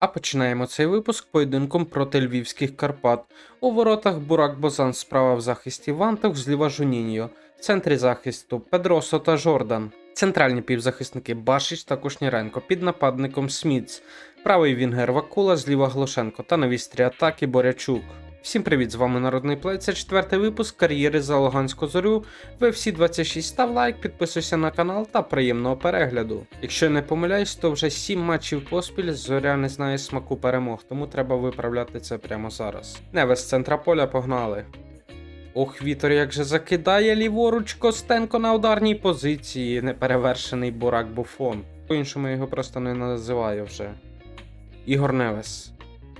А починаємо цей випуск поєдинком проти львівських Карпат. У воротах Бурак Бозан справа в захисті Вантух, зліва Жуніньо. В центрі захисту Педросо та Жордан. Центральні півзахисники Башич та Кушніренко під нападником Сміц. Правий вінгер Вакула, зліва Глошенко та на вістрі атаки Борячук. Всім привіт, з вами Народний Плей. Це четвертий випуск кар'єри за Луганську зорю. Ви всі 26 став лайк, підписуйся на канал та приємного перегляду. Якщо не помиляюсь, то вже 7 матчів поспіль зоря не знає смаку перемог, тому треба виправляти це прямо зараз. Невес з центра поля погнали. Ох, Вітор як же закидає ліворуч Костенко на ударній позиції, неперевершений Бурак Буфон. По-іншому я його просто не називаю вже. Ігор Невес.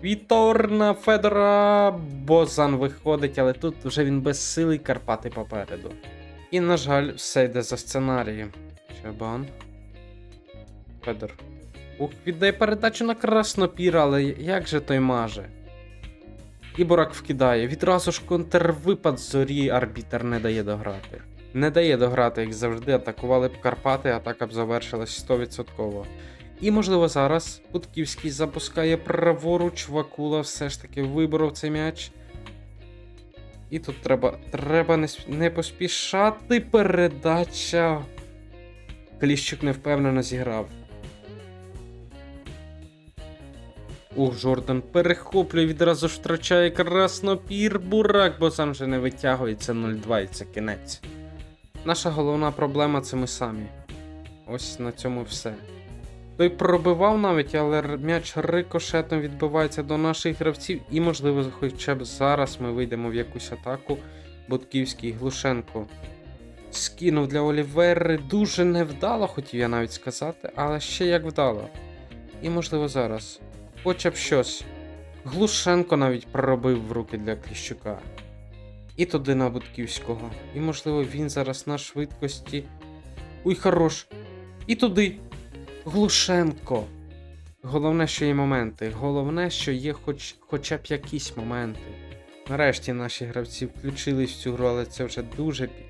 Вітор на Федора Бозан виходить, але тут вже він безсилий Карпати попереду. І, на жаль, все йде за сценарієм. Чабан. Федор. Ух, віддає передачу на краснопір, але як же той маже? І Бурак вкидає. Відразу ж контрвипад зорі арбітер не дає дограти. Не дає дограти, як завжди, атакували б Карпати, атака б завершилась 100%. І, можливо, зараз Будківський запускає праворуч, Вакула все ж таки виборов цей м'яч. І тут треба треба не, не поспішати. Передача. Кліщук невпевнено зіграв. Ух, Жордан перехоплює, відразу ж втрачає краснопір бурак, бо сам же не витягується 0-2 і це кінець. Наша головна проблема це ми самі. Ось на цьому все. Той пробивав навіть, але м'яч рикошетом відбивається до наших гравців, і, можливо, хоча б зараз ми вийдемо в якусь атаку. Будківський Глушенко скинув для Олівери дуже невдало, хотів я навіть сказати, але ще як вдало. І, можливо, зараз. Хоча б щось. Глушенко навіть проробив в руки для Кліщука. І туди на Будківського. І, можливо, він зараз на швидкості. Уй, хорош. І туди. Глушенко. Головне, що є моменти. Головне, що є хоч, хоча б якісь моменти. Нарешті наші гравці включились в цю гру, але це вже дуже пі...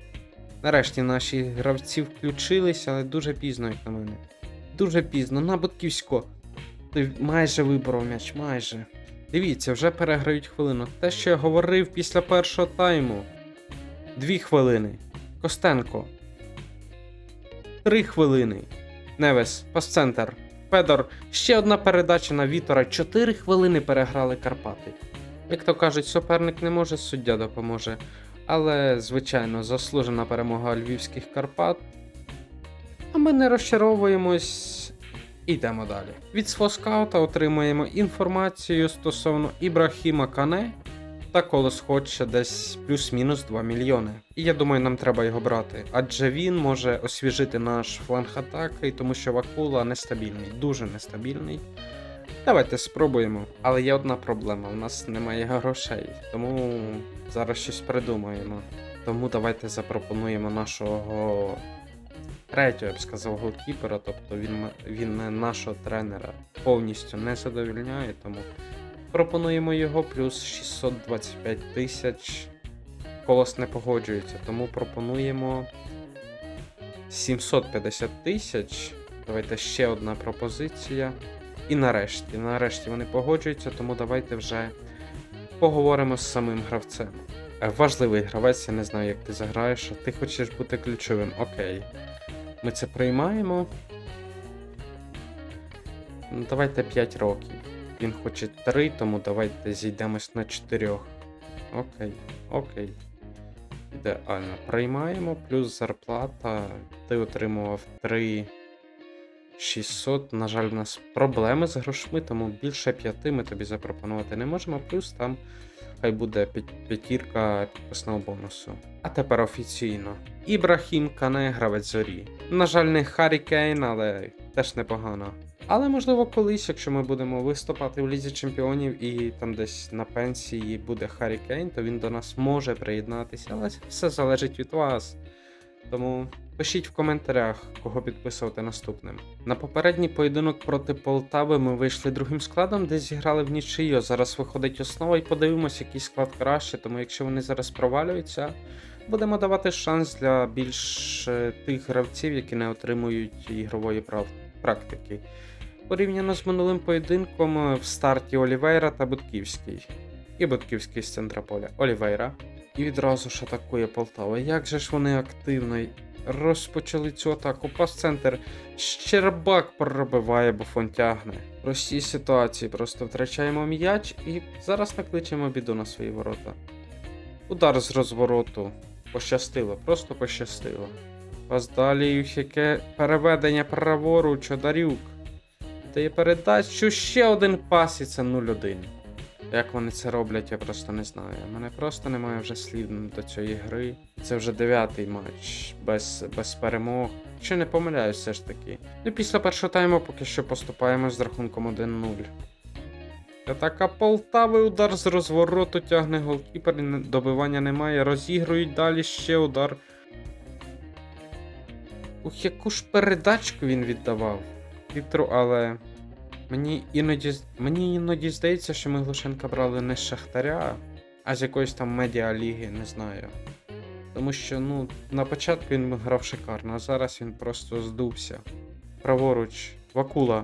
Нарешті наші гравці включились, але дуже пізно, як на мене. Дуже пізно. На Будківсько. Той майже виборов м'яч, майже. Дивіться, вже переграють хвилину. Те, що я говорив після першого тайму. Дві хвилини. Костенко. Три хвилини. Невес, пас-центр. Федор, ще одна передача на Вітора. Чотири хвилини переграли Карпати. Як то кажуть, суперник не може, суддя допоможе. Але, звичайно, заслужена перемога львівських Карпат. А ми не розчаровуємось. Йдемо далі. Від свого скаута отримуємо інформацію стосовно Ібрахіма Кане та колос хоче десь плюс-мінус 2 мільйони. І я думаю, нам треба його брати, адже він може освіжити наш фланг атаки, тому що Вакула нестабільний, дуже нестабільний. Давайте спробуємо. Але є одна проблема: у нас немає грошей, тому зараз щось придумаємо. Тому давайте запропонуємо нашого третього, я б сказав, голкіпера, тобто він, він нашого тренера повністю не задовільняє, тому пропонуємо його плюс 625 тисяч. Колос не погоджується, тому пропонуємо 750 тисяч. Давайте ще одна пропозиція. І нарешті, нарешті вони погоджуються, тому давайте вже поговоримо з самим гравцем. Е, Важливий гравець, я не знаю, як ти заграєш, а ти хочеш бути ключовим. Окей. Ми це приймаємо. Ну, давайте 5 років. Він хоче 3, тому давайте зійдемось на 4. Окей, окей. Ідеально. Приймаємо, плюс зарплата. Ти отримував 3 600. На жаль, в нас проблеми з грошми, тому більше 5 ми тобі запропонувати не можемо. Плюс там хай буде п'ятірка підписного бонусу. А тепер офіційно. Ібрахім Кане гравець зорі. На жаль, не Харі Кейн, але теж непогано. Але можливо колись, якщо ми будемо виступати в Лізі Чемпіонів і там десь на пенсії буде Харі Кейн, то він до нас може приєднатися, але все залежить від вас. Тому пишіть в коментарях, кого підписувати наступним. На попередній поєдинок проти Полтави ми вийшли другим складом, де зіграли в нічию. Зараз виходить основа і подивимось, який склад краще. Тому якщо вони зараз провалюються, будемо давати шанс для більш е, тих гравців, які не отримують ігрової практики. Порівняно з минулим поєдинком е, в старті Олівейра та Будківський. І Будківський з центра поля. Олівейра. І відразу ж атакує Полтава. Як же ж вони активно розпочали цю атаку. Пас-центр. Щербак пробиває, Буфон тягне. В простій ситуації просто втрачаємо м'яч і зараз накличемо біду на свої ворота. Удар з розвороту. Пощастило, просто пощастило. Пас далі яке переведення праворуч, Одарюк. Дає передачу ще один пас і це 0-1. Як вони це роблять, я просто не знаю. У мене просто немає вже слів до цієї гри. Це вже дев'ятий матч без, без перемог. Якщо не помиляюсь, все ж таки. Ну після першого тайму поки що поступаємо з рахунком 1-0. Атака Полтави, удар з розвороту тягне голкіпер, добивання немає. Розігрують далі ще удар. Ух, яку ж передачку він віддавав. Віктору, але. Мені іноді, мені іноді здається, що ми Глушенка брали не з Шахтаря, а з якоїсь там медіаліги, не знаю. Тому що, ну, на початку він грав шикарно, а зараз він просто здувся. Праворуч, Вакула,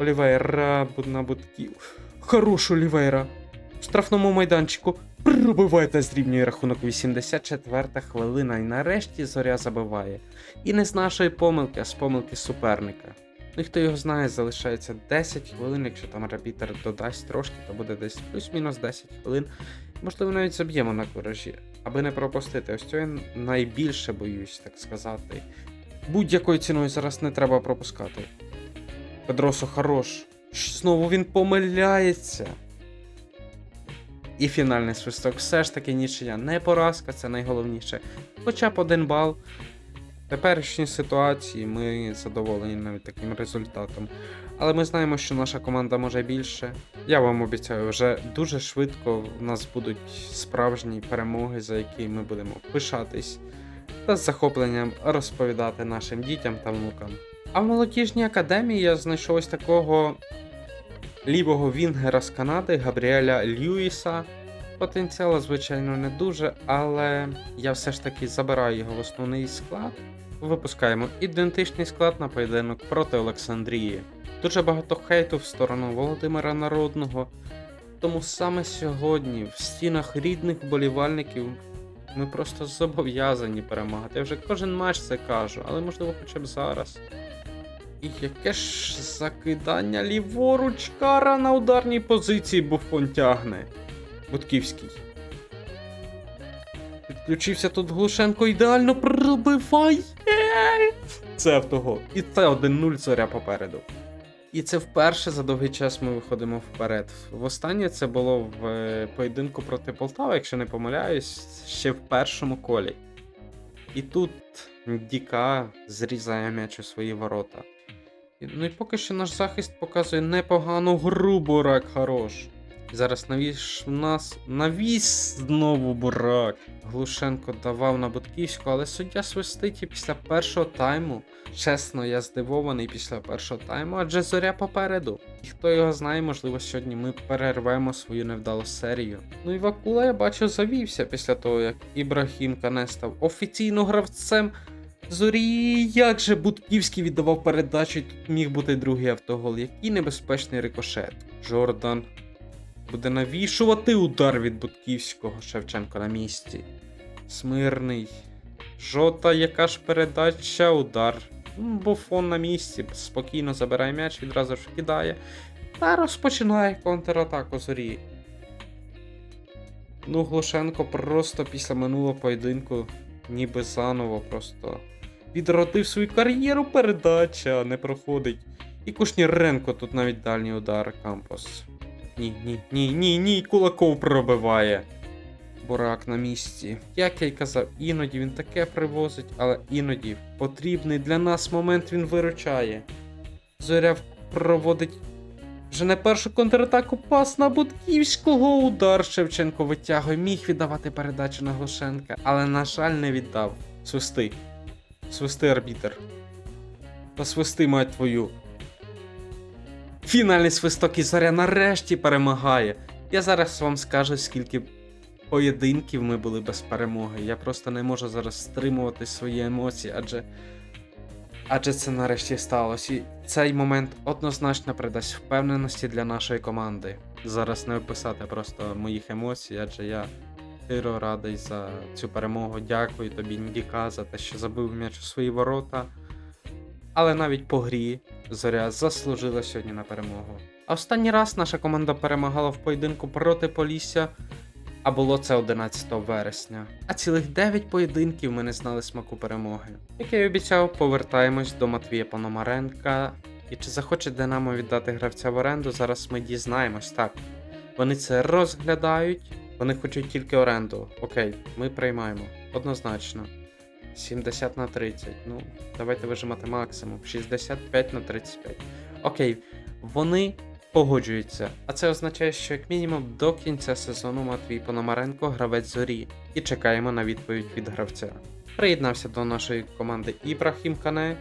Олівейра на будків. Хорош Олівейра. В штрафному майданчику пробиває та зрівнює рахунок 84 хвилина, і нарешті зоря забиває. І не з нашої помилки, а з помилки суперника. Ну хто його знає, залишається 10 хвилин, якщо там репітер додасть трошки, то буде десь плюс-мінус 10 хвилин. Можливо, навіть заб'ємо на куражі, аби не пропустити. Ось цього я найбільше боюсь, так сказати. Будь-якою ціною зараз не треба пропускати. Педросо хорош. Знову він помиляється. І фінальний свисток. Все ж таки нічия. Не поразка, це найголовніше. Хоча б один бал. В теперішній ситуації ми задоволені навіть таким результатом. Але ми знаємо, що наша команда може більше. Я вам обіцяю, вже дуже швидко в нас будуть справжні перемоги, за які ми будемо пишатись та з захопленням розповідати нашим дітям та внукам. А в молодіжній академії я знайшов ось такого лівого вінгера з Канади Габріеля Льюіса. Потенціалу, звичайно, не дуже, але я все ж таки забираю його в основний склад. Випускаємо ідентичний склад на поєдинок проти Олександрії. Дуже багато хейту в сторону Володимира Народного. Тому саме сьогодні, в стінах рідних болівальників, ми просто зобов'язані перемагати. Я вже кожен матч це кажу, але можливо хоча б зараз. І яке ж закидання ліворуч кара на ударній позиції Буфон тягне. Будківський. Підключився тут Глушенко ідеально пробиває. Це автогол. І це 1-0 зоря попереду. І це вперше за довгий час ми виходимо вперед. Востаннє це було в е, поєдинку проти Полтави, якщо не помиляюсь, ще в першому колі. І тут Діка зрізає м'яч у свої ворота. Ну і поки що наш захист показує непогану гру, бурак хорош. Зараз навіс в нас навіс знову бурак. Глушенко давав на Будківську, але суддя свистить і після першого тайму. Чесно, я здивований після першого тайму, адже зоря попереду. І хто його знає, можливо, сьогодні ми перервемо свою невдалу серію. Ну і Вакула, я бачу, завівся після того, як Ібрахім Кане став офіційно гравцем. Зорі, як же Будківський віддавав передачу, і тут міг бути другий автогол. Який небезпечний рикошет. Жордан буде навішувати удар від Будківського Шевченко на місці. Смирний. Жота, яка ж передача, удар. Буфон на місці, спокійно забирає м'яч, відразу ж кидає. Та розпочинає контратаку зорі. Ну, Глушенко просто після минулого поєдинку, ніби заново просто відродив свою кар'єру, передача не проходить. І Кушніренко тут навіть дальній удар Кампос. Ні, ні, ні, ні, ні, Кулаков пробиває. Бурак на місці. Як я й казав, іноді він таке привозить, але іноді потрібний для нас момент він виручає. Зоря проводить вже не першу контратаку пас на Будківського. Удар Шевченко витягує, міг віддавати передачу на Глушенка, але, на жаль, не віддав. Свисти. Свисти арбітер. Та свисти, мать твою. Фінальний свисток і зоря нарешті перемагає. Я зараз вам скажу, скільки поєдинків ми були без перемоги. Я просто не можу зараз стримувати свої емоції, адже Адже це нарешті сталося, і цей момент однозначно придасть впевненості для нашої команди. Зараз не описати просто моїх емоцій, адже я щиро радий за цю перемогу. Дякую тобі, Ндіка, за те, що забив м'яч у свої ворота. Але навіть по грі Зоря заслужила сьогодні на перемогу. А останній раз наша команда перемагала в поєдинку проти Полісся, а було це 11 вересня. А цілих 9 поєдинків ми не знали смаку перемоги. Як я й обіцяв, повертаємось до Матвія Пономаренка. І чи захоче Динамо віддати гравця в оренду, зараз ми дізнаємось так. Вони це розглядають, вони хочуть тільки оренду. Окей, ми приймаємо. Однозначно. 70 на 30. Ну, давайте вижимати максимум. 65 на 35. Окей, вони погоджуються. А це означає, що як мінімум до кінця сезону Матвій Пономаренко гравець зорі. І чекаємо на відповідь від гравця. Приєднався до нашої команди Ібрахім Кане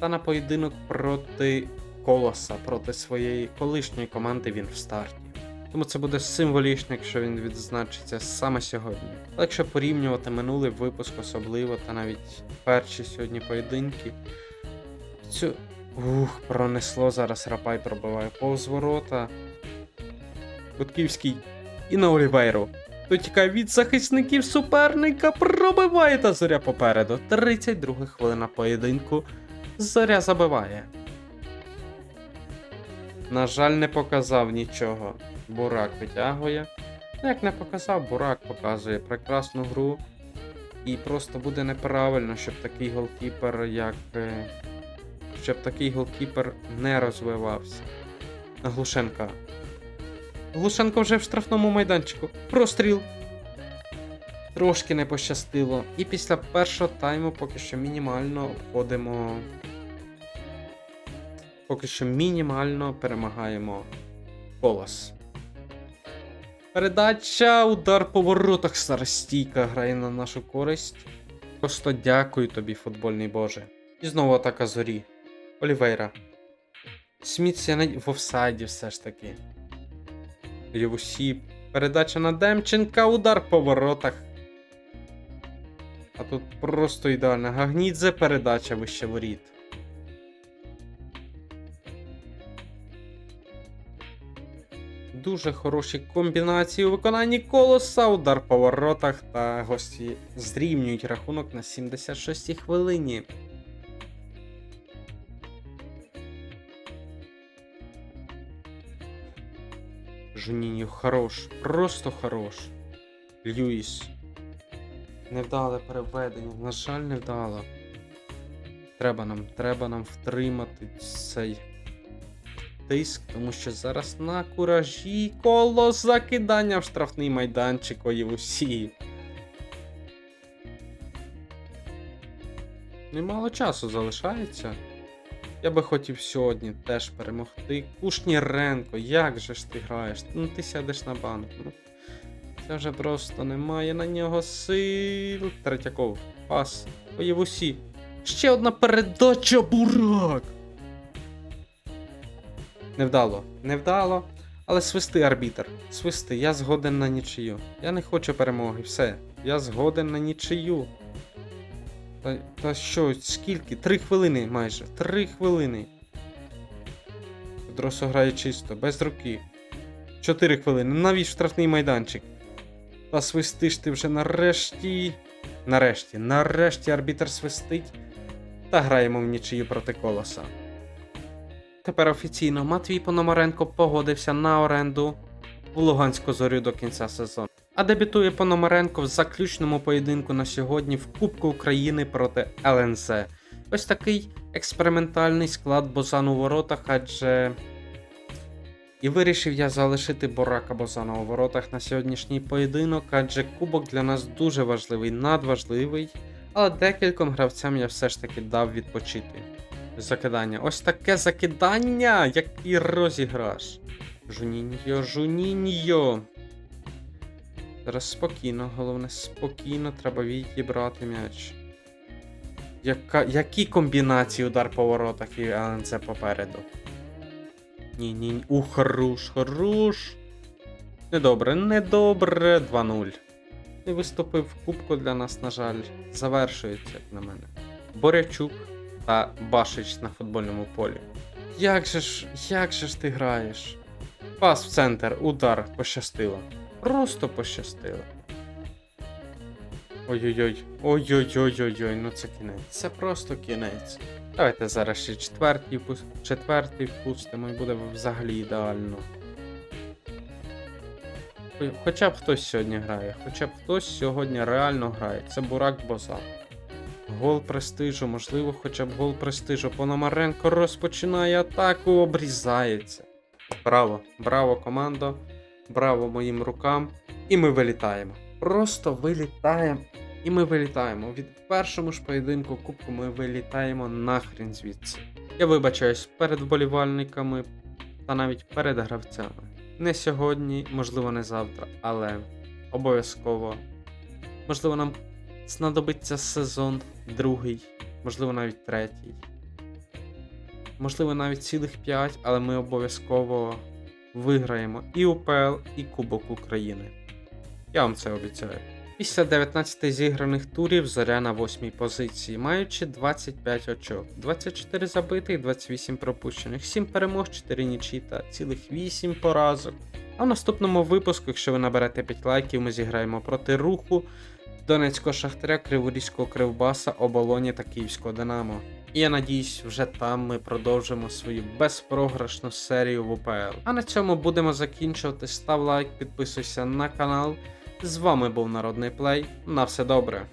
та на поєдинок проти Колоса, проти своєї колишньої команди він в старті. Тому це буде символічно, якщо він відзначиться саме сьогодні. Але якщо порівнювати минулий випуск особливо, та навіть перші сьогодні поєдинки, цю. Ух, пронесло зараз Рапай пробиває повз ворота. Будківський і на Олівейру. Той тікає від захисників суперника, пробиває та зоря попереду. 32 хвилина поєдинку. Зоря забиває. На жаль, не показав нічого. Бурак витягує. Ну, Як не показав, Бурак показує прекрасну гру. І просто буде неправильно, щоб такий голкіпер, як. е, Щоб такий голкіпер не розвивався. Глушенка. Глушенко вже в штрафному майданчику. Простріл. Трошки не пощастило. І після першого тайму поки що мінімально обходимо. Поки що мінімально перемагаємо колос. Передача, удар по воротах. Старостійка грає на нашу користь. Просто дякую тобі, футбольний Боже. І знову атака зорі. Олівейра. Сміт я в офсайді все ж таки. Євусі. Передача на Демченка, удар по воротах. А тут просто ідеальна. Гагнідзе передача вище воріт. Дуже хороші комбінації у виконанні колоса, удар по воротах та гості зрівнюють рахунок на 76-й хвилині. Жуніньо хорош, просто хорош. Льюіс. Невдале переведення, на жаль, невдало. Треба нам, треба нам втримати цей тиск, тому що зараз на куражі коло закидання в штрафний майданчик усі. Немало часу залишається. Я би хотів сьогодні теж перемогти. Кушніренко, як же ж ти граєш? Ну ти сядеш на банк. Ну, це вже просто немає на нього сил. Третьяков. Пас. Поєвусі. Ще одна передача, бурак! Невдало, невдало. Але свисти, арбітер. Свисти, я згоден на нічию. Я не хочу перемоги, все. Я згоден на нічию. Та, та що, скільки? Три хвилини майже. Три хвилини. Дросо грає чисто, без руки. Чотири хвилини. Навіть штрафний майданчик. Та свистиш ти вже нарешті. Нарешті, нарешті арбітер свистить. Та граємо в нічию проти колоса. Тепер офіційно Матвій Пономаренко погодився на оренду у Луганську зорю до кінця сезону. А дебютує Пономаренко в заключному поєдинку на сьогодні в Кубку України проти ЛНЗ. Ось такий експериментальний склад Бозану у воротах, адже. І вирішив я залишити Борака Бозана у воротах на сьогоднішній поєдинок, адже кубок для нас дуже важливий, надважливий. Але декільком гравцям я все ж таки дав відпочити. Закидання. Ось таке закидання, як і розіграш. Жуніньо, жуніньо. Зараз спокійно, головне, спокійно треба відібрати м'яч. Яка, які комбінації удар по воротах і ЛНЦ попереду? Ні, ні, ні. У, хорош, хорош. Недобре, недобре. 2-0. Не виступив в кубку для нас, на жаль. Завершується, як на мене. Борячук. Та Башич на футбольному полі. Як же ж, як же ж ти граєш? Пас в центр, удар, пощастило. Просто пощастило. Ой-ой-ой, ой-ой-ой-ой-ой, ну це кінець. Це просто кінець. Давайте зараз ще четвертий, четвертий впустимо і буде взагалі ідеально. Хоча б хтось сьогодні грає, хоча б хтось сьогодні реально грає. Це Бурак Боза. Гол престижу, можливо, хоча б гол престижу. Пономаренко розпочинає атаку, обрізається. Браво, браво, командо, браво моїм рукам. І ми вилітаємо. Просто вилітаємо. І ми вилітаємо. Від першому ж поєдинку кубку ми вилітаємо нахрін звідси. Я вибачаюсь перед вболівальниками та навіть перед гравцями. Не сьогодні, можливо, не завтра, але обов'язково. Можливо, нам знадобиться сезон другий, можливо, навіть третій. Можливо, навіть цілих п'ять, але ми обов'язково виграємо і УПЛ, і Кубок України. Я вам це обіцяю. Після 19 зіграних турів зоря на 8 позиції, маючи 25 очок, 24 забитих, 28 пропущених, 7 перемог, 4 нічі та цілих 8 поразок. А в наступному випуску, якщо ви наберете 5 лайків, ми зіграємо проти руху, Донецького Шахтаря, Криворізького Кривбаса, Оболоні та Київського Динамо. І я надіюсь, вже там ми продовжимо свою безпрограшну серію в УПЛ. А на цьому будемо закінчувати. Став лайк, підписуйся на канал. З вами був Народний Плей. На все добре.